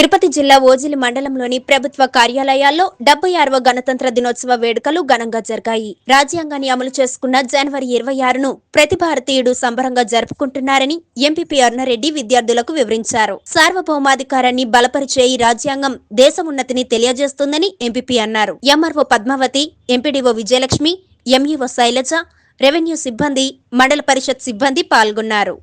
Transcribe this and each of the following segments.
తిరుపతి జిల్లా ఓజిలి మండలంలోని ప్రభుత్వ కార్యాలయాల్లో డెబ్బై ఆరవ గణతంత్ర దినోత్సవ వేడుకలు ఘనంగా జరిగాయి. రాజ్యాంగాన్ని అమలు చేసుకున్న జనవరి ఇరవై ఆరును ప్రతి భారతీయుడు సంబరంగా జరుపుకుంటున్నారని ఎంపీపీ అరుణారెడ్డి విద్యార్థులకు వివరించారు. సార్వభౌమాధికారాన్ని బలపరిచే ఈ రాజ్యాంగం దేశమున్నతిని తెలియజేస్తుందని ఎంపీపీ అన్నారు. MRO Padmavathi MPDO Vijayalakshmi MEO Sailaja revenue సిబ్బంది మండల పరిషత్ సిబ్బంది పాల్గొన్నారు.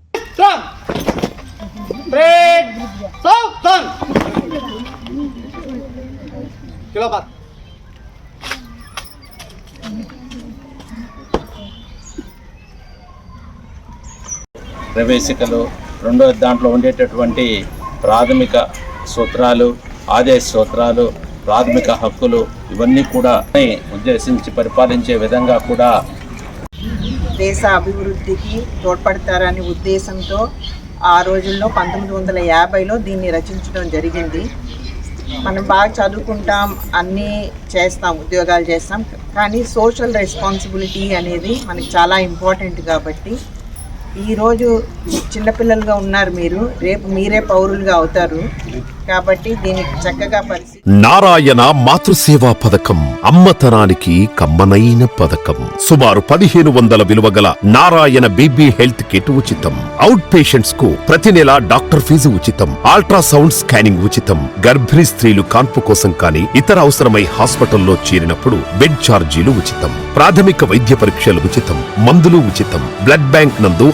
ప్రవేశికలు రెండో దాంట్లో ఉండేటటువంటి ప్రాథమిక సూత్రాలు ఆదేశ సూత్రాలు ప్రాథమిక హక్కులు ఇవన్నీ కూడా ఉద్దేశించి పరిపాలించే విధంగా కూడా దేశ అభివృద్ధికి తోడ్పడతారనే ఉద్దేశంతో ఆ రోజుల్లో పంతొమ్మిది వందల యాభైలో దీన్ని రచించడం జరిగింది. మనం బాగా చదువుకుంటాం అన్నీ చేస్తాం ఉద్యోగాలు చేస్తాం. కానీ సోషల్ రెస్పాన్సిబిలిటీ అనేది మనకి చాలా ఇంపార్టెంట్ కాబట్టి ఈరోజు చిన్నపిల్లలుగా ఉన్నారు మీరు. రేపు మీరే పౌరులుగా అవుతారు. కాబట్టి దీనికి చక్కగా పరిస్థితి నారాయణ మాతృసేవా పథకం అమ్మతనానికి కమ్మనైన పథకం. సుమారు పదిహేను వందల విలువ గల నారాయణ బీబీ హెల్త్ కిట్ ఉచితం. అవుట్ పేషెంట్స్కు ప్రతి నెల డాక్టర్ ఫీజు ఉచితం. అల్ట్రాసౌండ్ స్కానింగ్ ఉచితం. గర్భిణీ స్త్రీలు కాన్పు కోసం కానీ ఇతర అవసరమై హాస్పిటల్లో చేరినప్పుడు బెడ్ ఛార్జీలు ఉచితం. ప్రాథమిక వైద్య పరీక్షలు ఉచితం. మందులు ఉచితం. బ్లడ్ బ్యాంక్ నందు